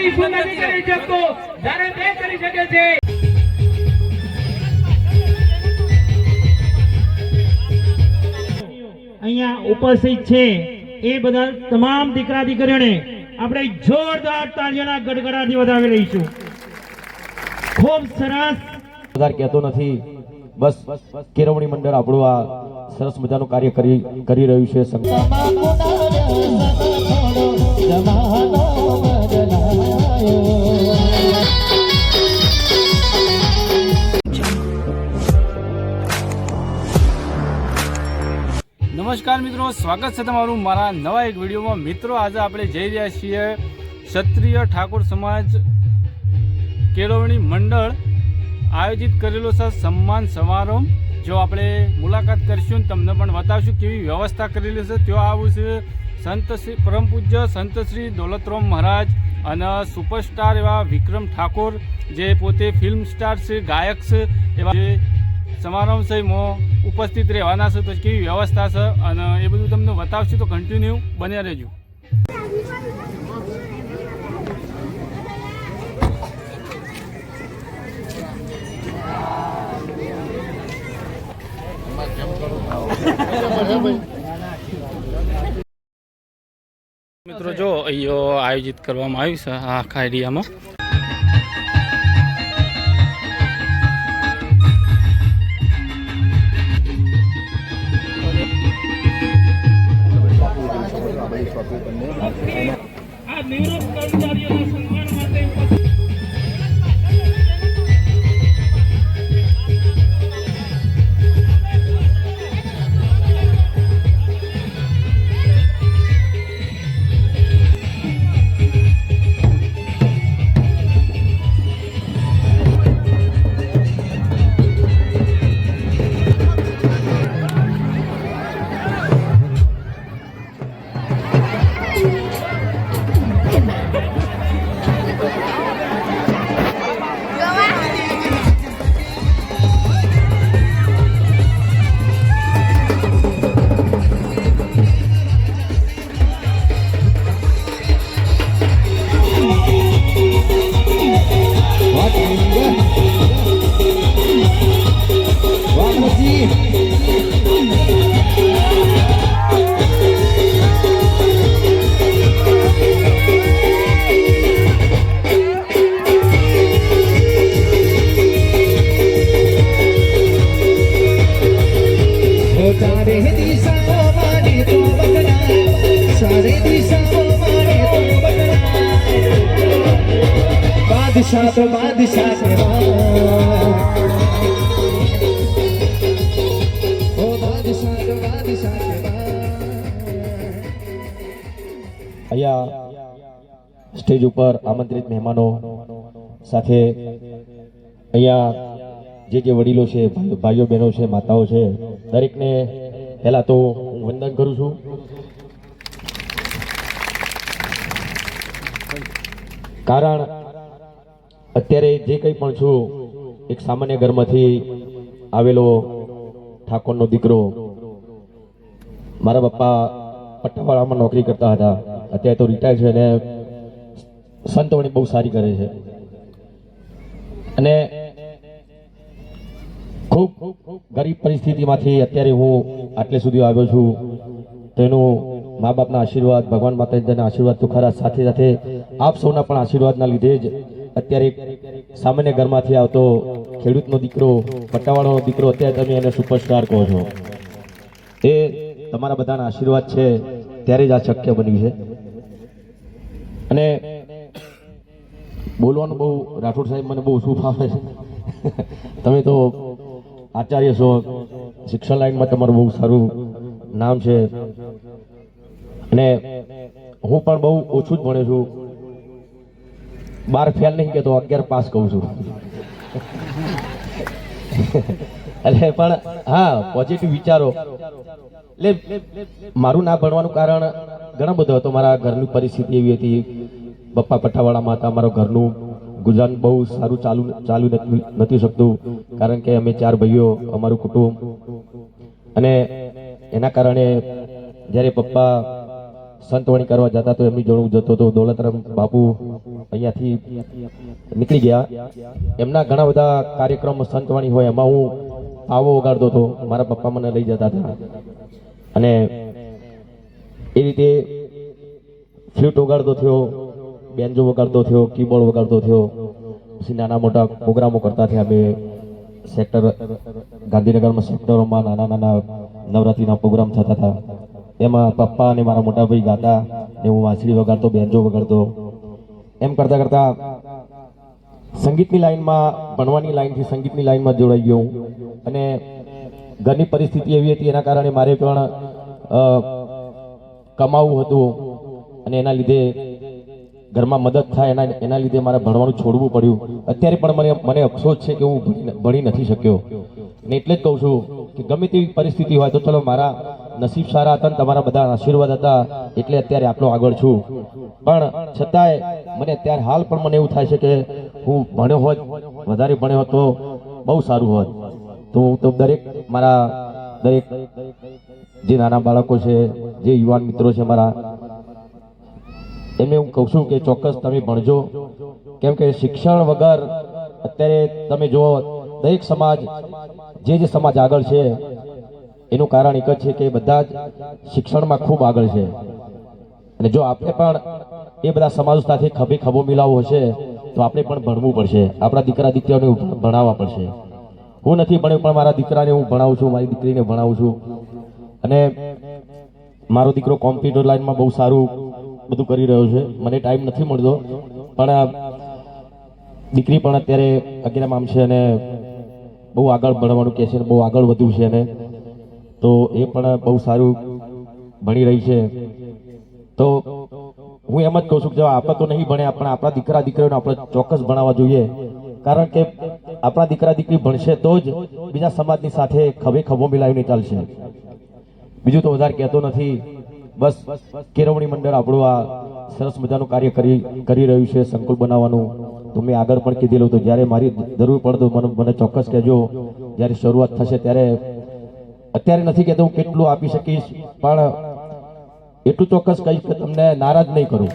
બાકી શું નથી કરી શકતો. જ્યારે તે કરી શકે છે. અહીંયા ઉપસ્થિત છે એ બધા તમામ દીકરા દીકરીઓને આપણે જોરદાર તાળીઓના ગડગડાથી વધાવી લઈશું. ખૂબ સરસ. વધારે કહેતો નથી બસ કેળવણી મંડળ આપણું આ સરસ મજાનું કાર્ય કરી કરી રહ્યું છે નમસ્કાર મિત્રો, સ્વાગત છે તમારું મારા નવા એક વિડીયોમાં. મિત્રો, આજે આપણે જઈ રહ્યા છીએ ક્ષત્રિય ઠાકોર સમાજ કેળવણી મંડળ આયોજિત કરેલો છે સન્માન સમારોહ. જો આપણે મુલાકાત કરીશું તમને પણ બતાવશું કેવી વ્યવસ્થા કરેલી છે. ત્યાં આવું છે, સંત શ્રી પરમ પૂજ્ય સંત શ્રી દોલતરામ મહારાજ અને સુપરસ્ટાર એવા વિક્રમ ઠાકોર, જે પોતે ફિલ્મ સ્ટાર છે, ગાયક છે, એવા સમારંભ છે એમાં ઉપસ્થિત રહેવાના છે, તો કેવી વ્યવસ્થા છે અને એ બધું તમને બતાવશું, તો કન્ટિન્યુ બન્યા રહેજો. મિત્રો, જો અહીંયા આયોજિત કરવામાં આવ્યું છે આખા એરિયામાં. આ નિવૃત્ત કર્મચારીઓના સન્માન માટે સ્ટેજ ઉપર આમંત્રિત મહેમાનો સાથે અહીંયા જે જે વડીલો છે, ભાઈઓ- બહેનો છે, માતાઓ છે, દરેકને પહેલાં તો હું વંદન કરું છું. કારણ અત્યારે જે કંઈ પણ છું, એક સામાન્ય ઘરમાંથી આવેલો ઠાકોરનો દીકરો, મારા પપ્પા પટ્ટાવાળામાં નોકરી કરતા હતા. અત્યારે તો રિટાયર છે અને સંતવણી બહુ સારી કરે છે. અને ખૂબ ગરીબ પરિસ્થિતિમાંથી અત્યારે હું આટલે સુધી આવ્યો છું. તેનું મા બાપના આશીર્વાદ, ભગવાન માતાજીના આશીર્વાદ તો ખરા, સાથે સાથે આપ સૌના પણ આશીર્વાદના લીધે જ અત્યારે સામાન્ય ઘરમાંથી આવતો ખેડૂતનો દીકરો પટ્ટાવાળાનો દીકરો, અત્યારે તમે એને સુપરસ્ટાર કહો છો. એ તમારા બધાના આશીર્વાદ છે, ત્યારે જ આ શક્ય બન્યું છે. અને બોલવાનું બહુ રાઠોડ સાહેબ મને બહુ ઓછું ફાવે છે. તમે તો આચાર્ય છો, શિક્ષણ લાઈનમાં તમારું બહુ સારું નામ છે. અને હું પણ બહુ ઓછું જ ભણ્યો છું. બાર ફેલ નહીં કહેતો અગિયાર પાસ કહું છું. એટલે પણ, હા પોઝિટિવ વિચારો. એટલે મારું ના ભણવાનું કારણ ઘણા બધો હતો. મારા ઘરની પરિસ્થિતિ એવી હતી. પપ્પા પઠાવાળા હતા અમારા ઘરનું ગુજરાન બહુ સારું ચાલુ ચાલુ નથી શકતું, કારણ કે અમે ચાર ભાઈઓ, અમારું કુટુંબ. અને એના કારણે જ્યારે પપ્પા સંતવાણી કરવા જતા તો એમની જોડે જતો હતો દોલતરામ બાપુ અહીંયાથી નીકળી ગયા. એમના ઘણા બધા કાર્યક્રમો સંતવાણી હોય, એમાં હું પાવો વગાડતો હતો, મારા પપ્પા મને લઈ જતા હતા. અને એ રીતે ફ્લૂટ વગાડતો થયો. બેન્જો વગાડતો થયો, કીબોર્ડ વગાડતો થયો. પછી નાના મોટા પ્રોગ્રામો કરતા થયા અમે સેક્ટર, ગાંધીનગરમાં સેક્ટરોમાં નાના નાના નવરાત્રિના પ્રોગ્રામ થતા હતા. એમાં પપ્પા અને મારા મોટા ભાઈ ગાતા ને હું વાંસળી વગાડતો, બેન્જો વગાડતો. એમ કરતા કરતા સંગીતની લાઈનમાં, ભણવાની લાઈનથી સંગીતની લાઈનમાં જોડાઈ ગયો હું. અને ઘરની પરિસ્થિતિ એવી હતી, એના કારણે મારે પણ કમાવું હતું. અને એના લીધે ઘરમાં મદદ થાય એના એના લીધે મારે ભણવાનું છોડવું પડ્યું. અત્યારે પણ મને મને અફસોસ છે કે હું ભણી નથી શક્યો. ને એટલે જ કહું છું કે ગમે તેવી પરિસ્થિતિ હોય તો ચલો મારા નસીબ સારા હતા ને તમારા બધા આશીર્વાદ હતા એટલે અત્યારે આટલો આગળ છું. પણ છતાંય મને અત્યારે હાલ પણ મને એવું થાય છે કે હું ભણ્યો હોત, વધારે ભણ્યો હોત તો બહુ સારું હોત. તો હું તો દરેક મારા દરેક જે નાના બાળકો છે, જે યુવાન મિત્રો છે મારા એમને હું કહું છું કે ચોક્કસ તમે ભણજો. કેમ કે શિક્ષણ વગર અત્યારે તમે જુઓ, દરેક સમાજ, જે જે સમાજ આગળ છે, એનું કારણ એક જ છે કે બધા જ શિક્ષણમાં ખૂબ આગળ છે. અને જો આપણે પણ એ બધા સમાજ સાથે ખભે ખભો મિલાવવો હશે, તો આપણે પણ ભણવું પડશે. આપણા દીકરા દીકરાઓને ભણાવવા પડશે. હું નથી ભણ્યો, પણ મારા દીકરાને હું ભણાવું છું, મારી દીકરીને ભણાવું છું. અને મારો દીકરો કોમ્પ્યુટર લાઈનમાં બહુ સારું બધું કરી રહ્યો છે. મને ટાઈમ નથી મળતો. પણ દીકરી પણ અત્યારે અગિયાર આમ છે અને બહુ આગળ ભણવાનું કહે છે બહુ આગળ વધ્યું છે અને તો એ પણ બહુ સારું ભણી રહી છે. તો હું એમ જ કહું છું કે આપણે તો નહીં ભણ્યા પણ આપણા દીકરા દીકરીઓને આપણે ચોક્કસ ભણાવવા જોઈએ. કારણ કે આપણા દીકરા દીકરી ભણશે તો જ બીજા સમાજની સાથે ખભે ખભો મિલાવીને ચાલશે બીજું તો વધારે કહેતો નથી. બસ, કેળવણી મંડળ આપણું આ સરસ મજાનું કાર્ય કરી કરી રહ્યું છે, સંકુલ બનાવવાનું. તો મેં આગળ પણ કીધેલું તો જ્યારે મારી જરૂર પડતો, મને મને ચોક્કસ કહેજો. જ્યારે શરૂઆત થશે ત્યારે, અત્યારે નથી કહેતો હું કેટલું આપી શકીશ, પણ એટલું ચોક્કસ કહીશ કે તમને નારાજ નહીં કરું.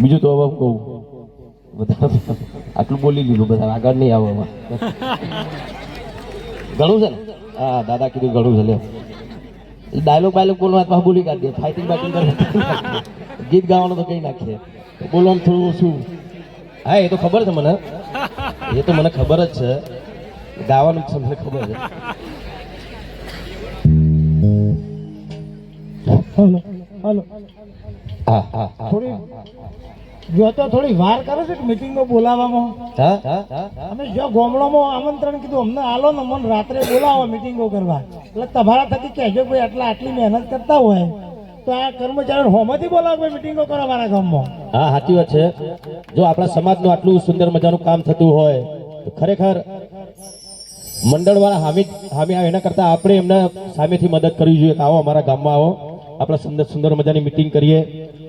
બીજું તો હવે કહું બધા આટલું બોલી લીધું બધા આગળ નહીં આવવામાં ઘણું છે ને? હા દાદા કીધું ઘણું છે લે. ડાયલોગ બાયલોગ બોલવા ભૂલી બોલી કાઢીએ ફાઇટિંગ બાઇટિંગ ગીત ગાવાનું તો કઈ નાખીએ. બોલવાનું થોડું શું? હા એ તો ખબર છે મને. એ તો મને ખબર જ છે. ગાવાનું જ છે મને ખબર છે. Hello hello. હા હા હા જો તો થોડી વાર કરે છે મિટિંગમાં બોલાવવામાં? અમે જો ગોમડામાં આમંત્રણ કીધું, અમને આલો ને મને રાત્રે બોલાવો મિટિંગો કરવા. એટલે તમારા થકી કહેજો ભાઈ, આટલા આટલી મહેનત કરતા હોય, તો આ કર્મચારીઓ હોમાંથી બોલાવો મિટિંગો કરો મારા ગામમાં? હા, સાચી વાત છે. જો આપણા સમાજનું આટલું સુંદર મજાનું કામ થતું હોય, તો ખરેખર મંડળ વાળા હામી હામી આવે એના કરતા આપણે એમના સામેથી મદદ કરવી જોઈએ કે આવો અમારા ગામમાં આવો. આપણે સુંદર સુંદર મજાની મિટિંગ કરીએ.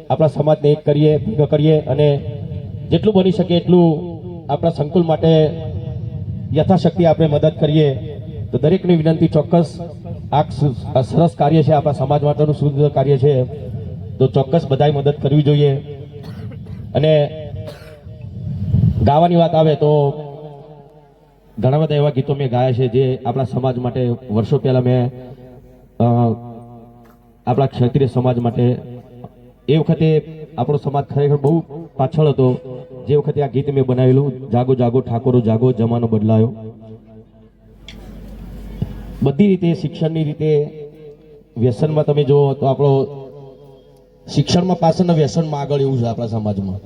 આપણા સમાજને એક કરીએ, ભેગો કરીએ અને જેટલું બની શકે એટલું આપણા સંકુલ માટે યથાશક્તિ આપણે મદદ કરીએ. તો દરેકની વિનંતી ચોક્કસ, આ સરસ કાર્ય છે આપણા સમાજ માટેનું સુંદર કાર્ય છે. તો ચોક્કસ બધાએ મદદ કરવી જોઈએ. અને ગાવાની વાત આવે તો ઘણા બધા એવા ગીતો મેં ગાયા છે જે આપણા સમાજ માટે, વર્ષો પહેલાં મેં આપણા ક્ષત્રિય સમાજ માટે એ વખતે આપણો સમાજ ખરેખર બહુ પાછળ હતો. જે વખતે આ ગીત મેં બનાવેલું, જાગો જાગો, ઠાકોરો, જાગો, જમાનો બદલાયો. બધી રીતે, શિક્ષણની રીતે, વ્યસનમાં તમે જુઓ તો આપણો શિક્ષણમાં પાછળના વ્યસનમાં આગળ એવું છે આપણા સમાજમાં.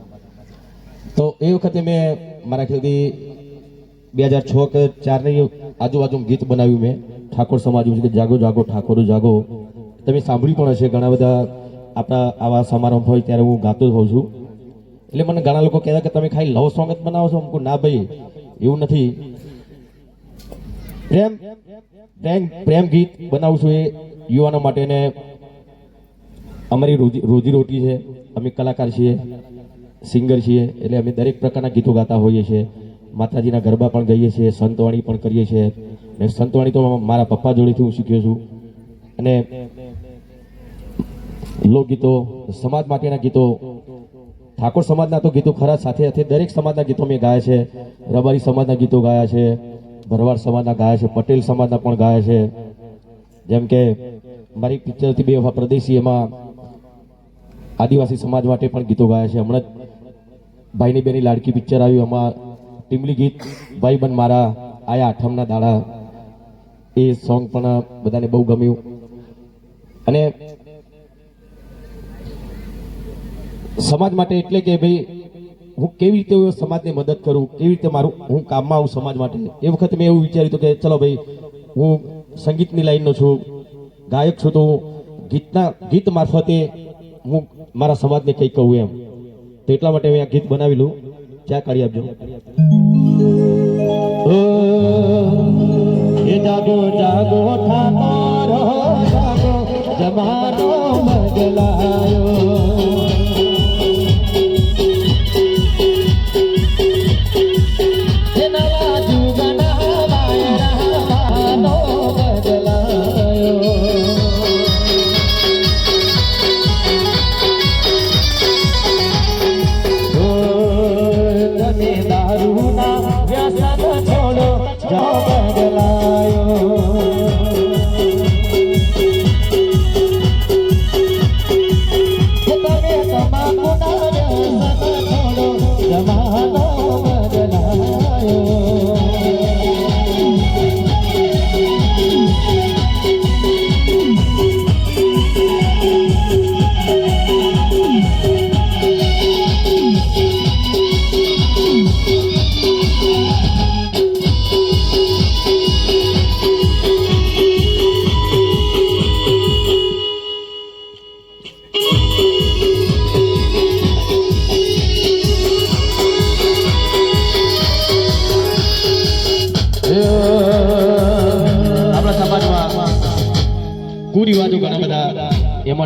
તો એ વખતે મેં મારા ખ્યાલથી બે હજાર છ કે ચારની આજુબાજુ ગીત બનાવ્યું મેં. ઠાકોર સમાજ કે જાગો જાગો, ઠાકોરો, જાગો. તમે સાંભળ્યું પણ હશે ઘણા બધા આપણા આવા સમારંભ હોય ત્યારે હું ગાતો જ હોઉં છું. એટલે મને ઘણા લોકો કહેતા કે તમે ખાલી લવ સોંગ જ બનાવો છો. અમુક ના ભાઈ, એવું નથી. પ્રેમ પ્રેમ પ્રેમ ગીત બનાવું છું એ યુવાનો માટે ને અમારી રોજી રોજીરોટી છે. અમે કલાકાર છીએ, સિંગર છીએ, એટલે અમે દરેક પ્રકારના ગીતો ગાતા હોઈએ છીએ. માતાજીના ગરબા પણ ગાઈએ છીએ, સંતવાણી પણ કરીએ છીએ. ને સંતવાણી તો મારા પપ્પા જોડેથી હું શીખ્યો છું. અને લોકગીતો, સમાજ માટેના ગીતો, ઠાકોર સમાજના તો ગીતો ખરા સાથે સાથે દરેક સમાજના ગીતો મેં ગાયા છે. રબારી સમાજના ગીતો ગાયા છે. ભરવાડ સમાજના ગાયા છે. પટેલ સમાજના પણ ગાયા છે. જેમ કે મારી પિક્ચરથી બે વખત પ્રદેશી એમાં આદિવાસી સમાજ માટે પણ ગીતો ગાયા છે. હમણાં જ ભાઈની બેની લાડકી પિક્ચર આવ્યું એમાં ટીમલી ગીત, ભાઈ બન મારા, આયા આઠમના દાડા. એ સોંગ પણ બધાને બહુ ગમ્યું. અને સમાજ માટે એટલે કે ભાઈ, હું કેવી રીતે સમાજને મદદ કરું, કેવી રીતે મારું, હું કામમાં આવું સમાજ માટે? એ વખતે મેં એવું વિચાર્યું હતું કે ચલો ભાઈ, હું સંગીતની લાઈનનો છું, ગાયક છું તો ગીતના, ગીત મારફતે હું મારા સમાજને કંઈક કહું એમ. તો એટલા માટે મેં આ ગીત બનાવેલું ચા કાઢી આપજો. જાગો જાગો જાગો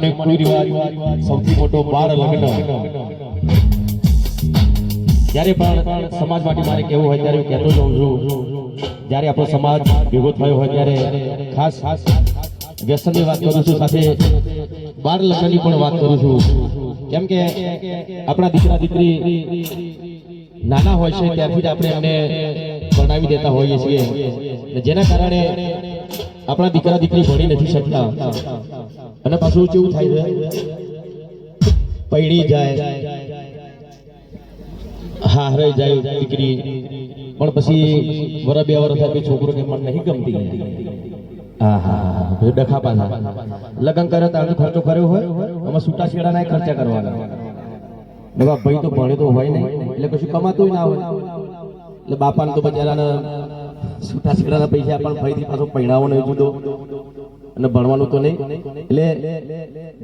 એક કુરિવાજ સૌથી મોટો બાળ લગ્ન. જ્યારે પણ સમાજ માટે મારે કેવું હોય ત્યારે હું કહેતો જાઉં છું. જ્યારે આપણો સમાજ ભેગો થયો હોય ત્યારે ખાસ ખાસ વ્યસનની વાત કરું છું, સાથે બાળ લગ્નની પણ વાત કરું છું. કેમ કે આપણા દીકરા, દીકરી નાના હોય છે ત્યારથી જ આપણે એમને ભણાવી દેતા હોઈએ છીએ. જેના કારણે આપણા દીકરા, દીકરી ભણી નથી શકતા. અને પાછું કેવું થાય છે? પૈણી જાય. હા હરે જાય દીકરી. પણ પછી વર બે વર થાય છોકરોને મન નહીં ગમતી. હા હા ડખા પાછા. લગ્ન કરે તો ખર્ચો કર્યો હોય? એમાં છૂટા છેડાના ખર્ચા કરવાના. નવા ભાઈ તો ભણે તો હોય નહીં. એટલે કશું કમાતું ના હોય. એટલે બાપાને તો બચારાને છૂટા છેડાના પૈસા પણ ફરીથી પાછો પૈણાવો નહીં જુદો. અને ભણવાનું તો નહીં. એટલે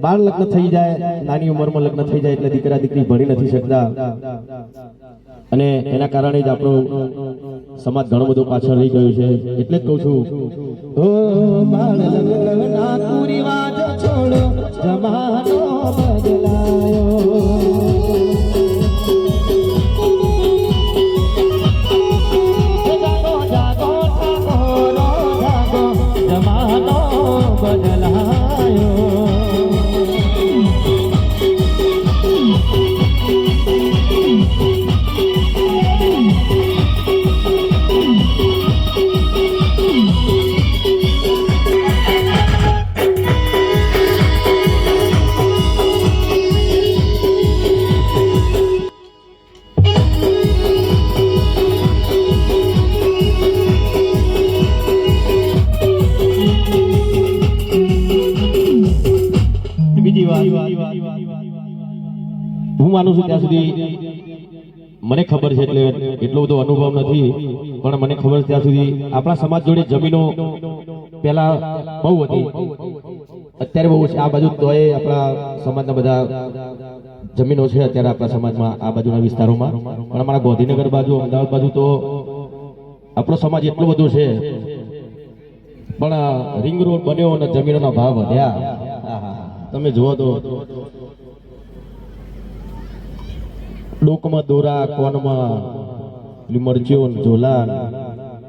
બાળ લગ્ન થઈ જાય, નાની ઉંમરમાં લગ્ન થઈ જાય એટલે દીકરા દીકરી ભણી નથી શકતા. અને એના કારણે જ આપણો સમાજ ઘણો બધો પાછળ રહી ગયો છે. એટલે જ કહું છું. ઓ બાળ લગ્નના કુરિવાજ છોડો, જમાનો બદલાયો. ત્યાં સુધી આપણા સમાજ જોડે જમીનો પહેલા બહુ હતી. અત્યારે બહુ છે. આ બાજુ તોય આપણા સમાજના બધા જમીનો છે અત્યારે આપણા સમાજમાં આ બાજુના વિસ્તારોમાં. પણ અમારા ગાંધીનગર બાજુ, અમદાવાદ બાજુ તો આપણો સમાજ એટલો બધો છે. પણ રિંગ રોડ બન્યો અને જમીનોના ભાવ વધ્યા. તમે જુઓ તો ડોકમાં દોરા, કોનમાં મરચીઓ ઝોલા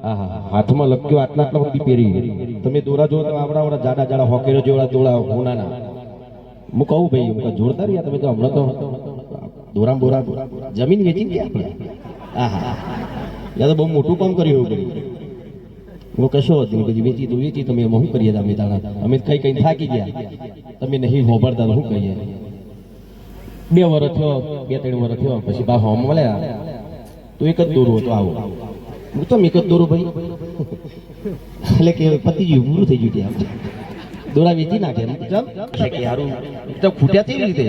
હાથમાં લક્યો આટલા આટલા બધી પહેરી. તમે દોરા જો તો આવડા આવડા જાડા જાડા હોકેરો જેવડા દોડા હોનાના હું કહું ભાઈ, હું જોડતા યાર, તમે તો હમણાં તો દોરામ બોરા જમીન વેચી ગયા આપણે. આહા. યાર, તો બહુ મોટું કામ કર્યું એવું હું કશો હતો? પછી વેચી તો, વેચી તમે એમાં શું કરીએ અમે તાણા. અમે કઈ કઈ થાકી ગયા. તમે નહીં હોભરતા શું કહીએ. બે વર્ષ થયો, બે ત્રણ વર્ષ થયો, પછી બા હોમ મળ્યા. તો એક જ દોરો હતો, આવો. હું તો જ દોરો ભાઈ. એટલે કે પતિ ગયું પૂરું થઈ ગયું ત્યાં. દોરા વેચી નાખે એટલે કે હારું તો ખૂટ્યા કેવી રીતે?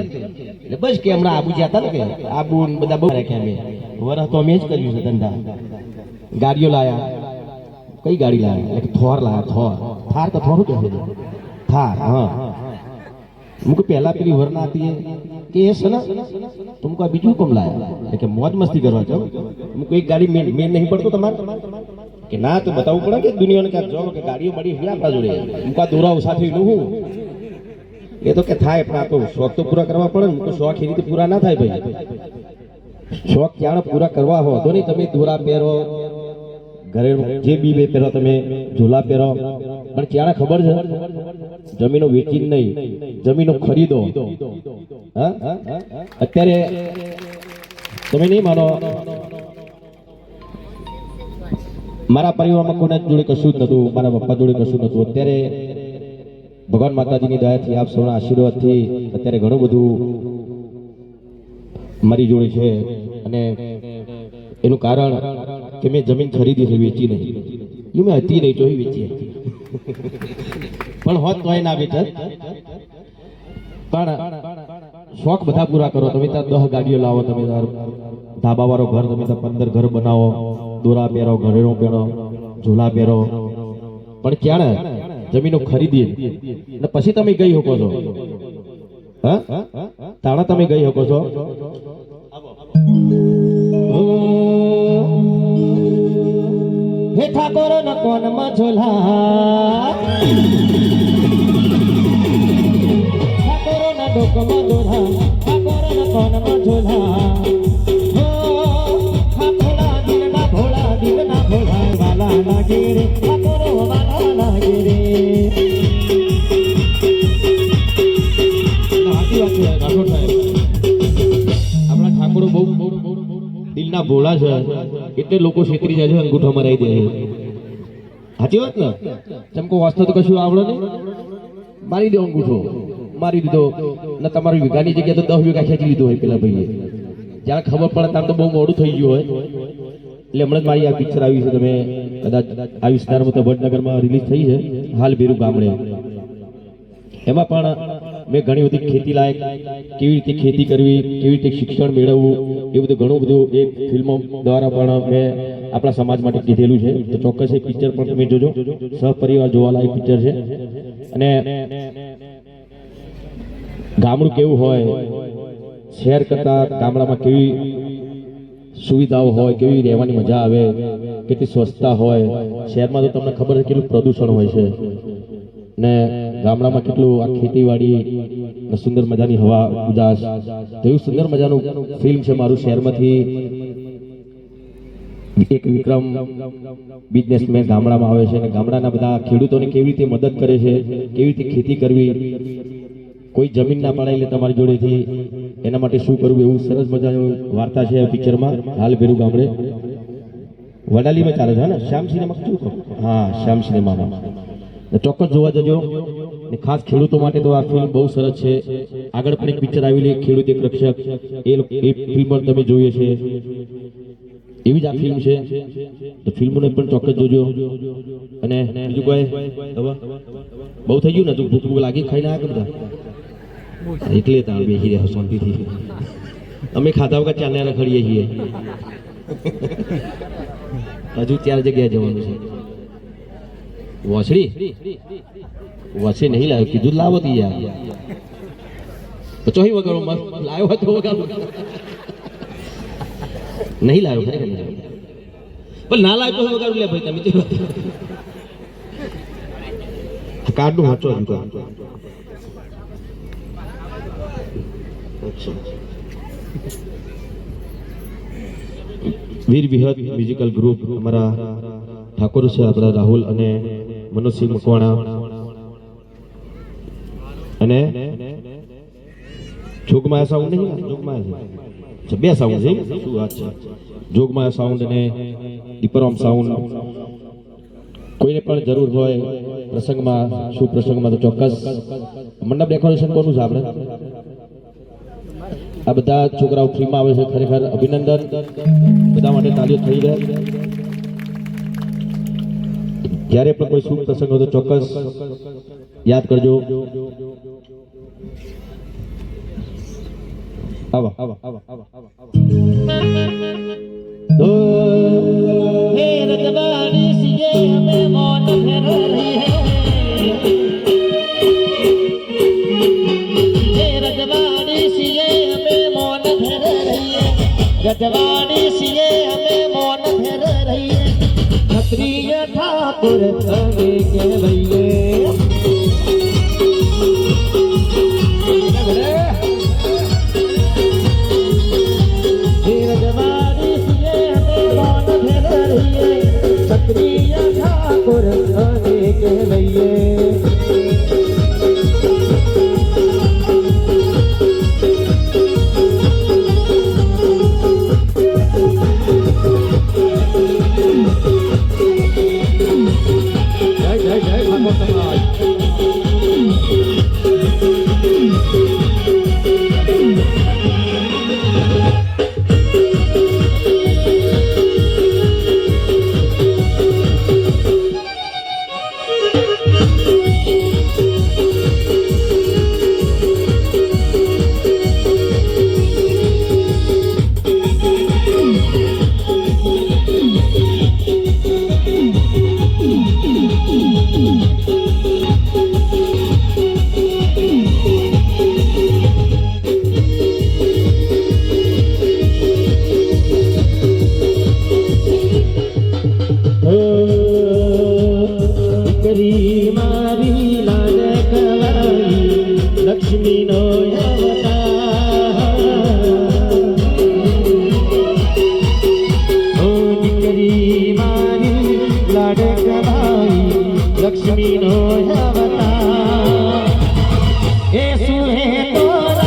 એટલે બસ કે હમણાં આબુ જ્યાં હતા ને કે આબુ બધા બહુ રાખ્યા અમે. વરસ તો અમે જ કર્યું છે ધંધા. ગાડીઓ લાયા. કઈ ગાડી લાયા? એટલે થોર લાયા થોર. થાર તો થોર કે થાર હા. મુકે પહેલા પેલી વરના હતી કે છે ને, તુમકો આ બીજું કેમ લાયા એટલે કે મોજ મસ્તી કરવા જાઓ. મુકો એક ગાડી મેન મેન નહીં પડતો તમારે. કે ના, તો બતાવવું પડે કે દુનિયાને ક્યાંક જો, કે ગાડીઓ મળી છે આપણા જોડે. મુકો આ દોરાઓ સાથે નું હું? એ તો કે થાય, પણ આ તો શોખ તો પૂરા કરવા પડે ને. મુકો શોખ એ રીતે પૂરા ના થાય ભાઈ. શોખ ક્યારે પૂરા કરવા હો તો નહીં. તમે દોરા પહેરો ઘરે જે બી બે પહેરો, તમે ઝોલા પહેરો. પણ ક્યારે ખબર છે? જમીનો વેચી નહીં, જમીનો ખરીદો. અત્યારે તમે નહીં માનો? મારા પરિવારમાં કોના જોડે કશું જ નતું મારા પપ્પા જોડે કશું નતું અત્યારે ભગવાન માતાજીની દયાથી, આપ સૌના આશીર્વાદથી અત્યારે ઘણું બધું મારી જોડે છે. અને એનું કારણ કે મેં જમીન ખરીદી છે, વેચી નહીં. એ મેં હતી નહીં જોઈ વેચી હતી. પણ હોત તો ના વેચત પણ શોખ બધા પૂરા કરો. તમે ત્યાં દહ ગાડીઓ લાવો, તમે ધાબા વાળો ઘર, તમે ત્યાં પંદર ઘર બનાવો, દોરા પહેરો, ઘરેણો પહેરો, ઝૂલા પહેરો. પણ ક્યારે જમીનો ખરીદી ને પછી તમે ગઈ શકો છો. હા? તાણા તમે ગઈ શકો છો. ઠાકોરા દિન ના ભોળા દિન ના ભોળા વાલા લાગે રે ઠાકોર વાલા લાગે રે સાચી વાત છે રાઠોડ સાહેબ આપણા ઠાકોરો બહુ દિલના ભોળા છે એટલે લોકો છેતરી જાય છે અંગૂઠો મરાઈ દે સાચી વાત ને? ચમકો વાસ્તવ તો કશું આવડે નહીં? મારી દો અંગૂઠો. મારી દીધો. ને તમારી વીઘાની જગ્યાએ તો દસ વીઘા ખેંચી લીધો હોય પેલા ભાઈએ. જ્યાં ખબર પડે ત્યાં તો બહુ મોડું થઈ ગયું હોય. એટલે હમણાં જ મારી આ પિક્ચર આવી છે, તમે કદાચ આ વિસ્તારમાં તો વડનગરમાં રિલીઝ થઈ છે. હાલ ભીરુ ગામડે. એમાં પણ મેં ઘણી બધી ખેતી લાયક કેવી રીતે ખેતી કરવી, કેવી રીતે શિક્ષણ મેળવવું એ બધું ઘણું બધું એ ફિલ્મો દ્વારા પણ મેં આપણા સમાજ માટે કીધેલું છે. તો ચોક્કસ એ પિક્ચર પણ તમે જોજો. સહપરિવાર જોવાલાયક પિક્ચર છે. અને ગામડું કેવું હોય, શહેર કરતા ગામડામાં કેવી સુવિધાઓ હોય, કેવી રહેવાની મજા આવે, કેટલી સ્વચ્છતા હોય, શહેરમાં તો તમને ખબર છે કેટલું પ્રદૂષણ હોય છે. ને ગામડામાં કેટલું આ ખેતીવાડી સુંદર મજાની હવા ઉજાસ તો એવું સુંદર મજાનું ફિલ્મ છે મારું શહેરમાંથી. એક વિક્રમ બિઝનેસમેન ગામડામાં આવે છે અને ગામડાના બધા ખેડૂતોને કેવી રીતે મદદ કરે છે, કેવી રીતે ખેતી કરવી, કોઈ જમીન ના પડાય એટલે તમારી જોડેથી. એના માટે શું કરવું એવું સરસ મજાનું વાર્તા છે પિક્ચરમાં હાલ ભેરું ગામડે. વડાલીમાં ચાલે છે ને? શ્યામ સિનેમા હા, શ્યામ સિનેમામાં ચોક્કસ જોવા જજો. ને ખાસ ખેડૂતો માટે તો આ ફિલ્મ બહુ સરસ છે. આગળ પણ એક પિક્ચર આવેલી ખેડૂત એક રક્ષક. એ ફિલ્મ પણ તમે જોઈએ છે એવી જ આ ફિલ્મ છે. તો ફિલ્મોને પણ ચોક્કસ જોજો. અને બીજું કોઈ? બહુ થઈ ગયું ને? તું ભૂખ લાગી ખાઈને ના કરતા એટલે તાણ બેસી રહ્યા શાંતિથી. અમે ખાધા વગર ચાલ્યા રખડીએ છીએ. હજુ ચાર જગ્યાએ જવાનું છે. વોછડી વોછડી નહીં લાવ્યો કીધું લાવો તી યાર ચોહી વગર લાવ્યો હતો વગર નહીં લાવ્યો ખરેખર પણ ના લાવ્યો તો વગાડું લે ભાઈ તમે તો કાર્ડનું વાંચો એમ તો વીર વિહત મ્યુઝિકલ ગ્રુપ અમારા ઠાકોર છે આપણા રાહુલ અને મનોજસિંહ મકવાણા અને જોગમાયા સાઉન્ડ નહીં જોગમાયા બે સાઉન્ડ છે શું વાત છે? જોગમાયા સાઉન્ડ અને દીપરમ સાઉન્ડ. કોઈને પણ જરૂર હોય પ્રસંગમાં, શું પ્રસંગમાં તો ચોક્કસ. મંડપ ડેકોરેશન કોનું છે આપણે? આ બધા છોકરાઓ ફ્રીમાં આવે છે, ખરેખર અભિનંદન. બધા માટે તાલીઓ થઈ રહે જ્યારે પણ કોઈ શુભ પ્રસંગ હોય તો ચોક્કસ યાદ કરજો. આવો. આવો આવો આવો આવો હે. રજવાડી સીએ, અમે મોન ફેરવી હે. હે ઠાકુર કરી મારી લાલ કવાઈ લક્ષ્મી નો દીકરી મારી લાડ કવાઈ લક્ષ્મી નો એ સુહે તો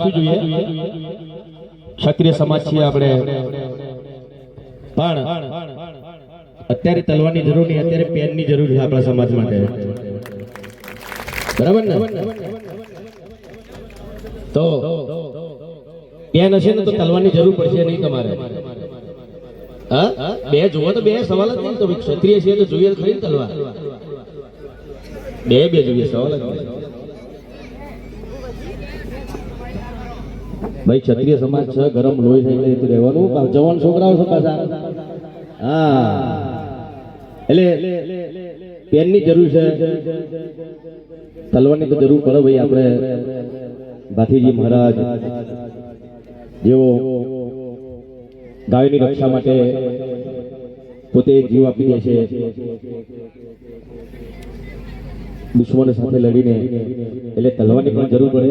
રાખવી જોઈએ. ક્ષત્રિય સમાજ છીએ આપણે પણ અત્યારે તલવાની જરૂર નહીં, અત્યારે પેનની જરૂર છે આપણા સમાજ માટે. બરાબર ને? તો પેન હશે ને તો તલવાની જરૂર પડશે નહીં તમારે. બે જુઓ તો બે સવાલ જ નહીં તો ક્ષત્રિય છીએ તો જોઈએ ખરી તલવાર. બે બે જોઈએ, સવાલ જ નહીં ભાઈ, ક્ષત્રિય સમાજ છે, ગરમ લોહી છે, એટલે રહેવાનું. જવાન છોકરાઓ છે પાછા. હા. એટલે પેનની જરૂર છે. તલવારની તો જરૂર પડે ભાઈ આપણે. ભાથીજી મહારાજ, જેઓ ગાયની રક્ષા માટે પોતે જીવ આપી દે છે. દુશ્મન સાથે લડીને. એટલે તલવારની પણ જરૂર પડે.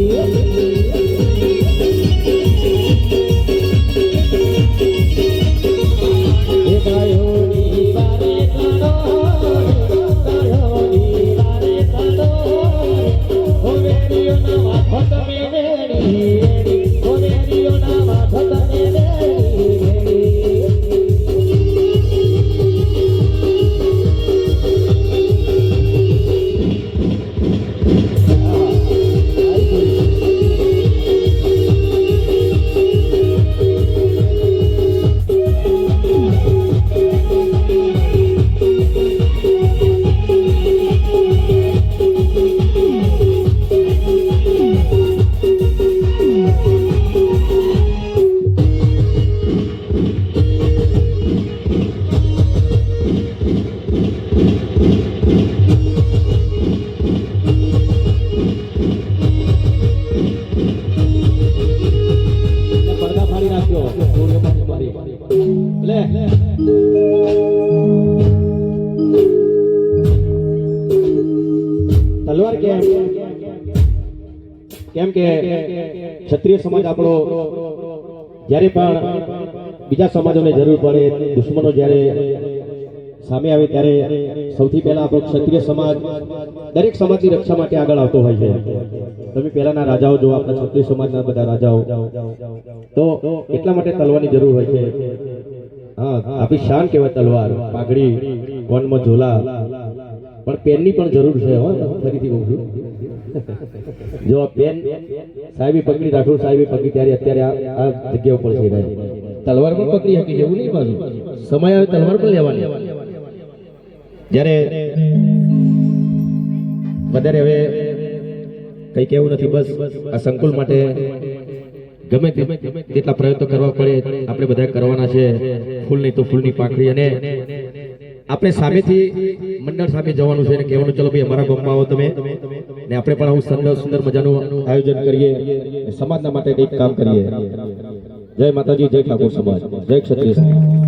સમાજ આપણો, જ્યારે પણ બીજા સમાજોને જરૂર પડે, દુશ્મનો જ્યારે સામે આવે ત્યારે સૌથી પહેલા આપણો ક્ષત્રિય સમાજ દરેક સમાજની રક્ષા માટે આગળ આવતો હોય છે. તમે પહેલાના રાજાઓ જો આપણા ક્ષત્રિય સમાજના બધા રાજાઓ. તો એટલા માટે તલવારની જરૂર હોય છે. હા, આપણી શાન કહેવાય તલવાર, પાઘડી કોનમાં ઝોલા. પણ પેનની પણ જરૂર છે હો, ફરીથી કહું છું. જો પેન સાહેબે પકડી રાખો, સાહેબે પકડી ત્યારે અત્યારે આ જગ્યા ઉપર છે તલવાર પણ પકડી છે, એવું નહીં પાછું. સમય આવે તલવાર પણ લેવાની. જ્યારે વધારે હવે કઈ કેવું નથી, બસ આ સંકુલ માટે ગમે તે જેટલા પ્રયત્નો કરવા પડે, આપણે બધા કરવાના છે ફૂલ નહીં તો ફૂલની પાંખડી અને આપણે સામેથી મંડળ સામે જવાનું છે અને કહેવાનું, ચલો ભાઈ, અમારા ગામમાં આવો તમે. ને આપણે પણ આવું સુંદર સુંદર મજાનું આયોજન કરીએ સમાજના માટે કંઈક કામ કરીએ. જય માતાજી, જય ઠાકોર સમાજ. જય ક્ષત્રિય સમાજ.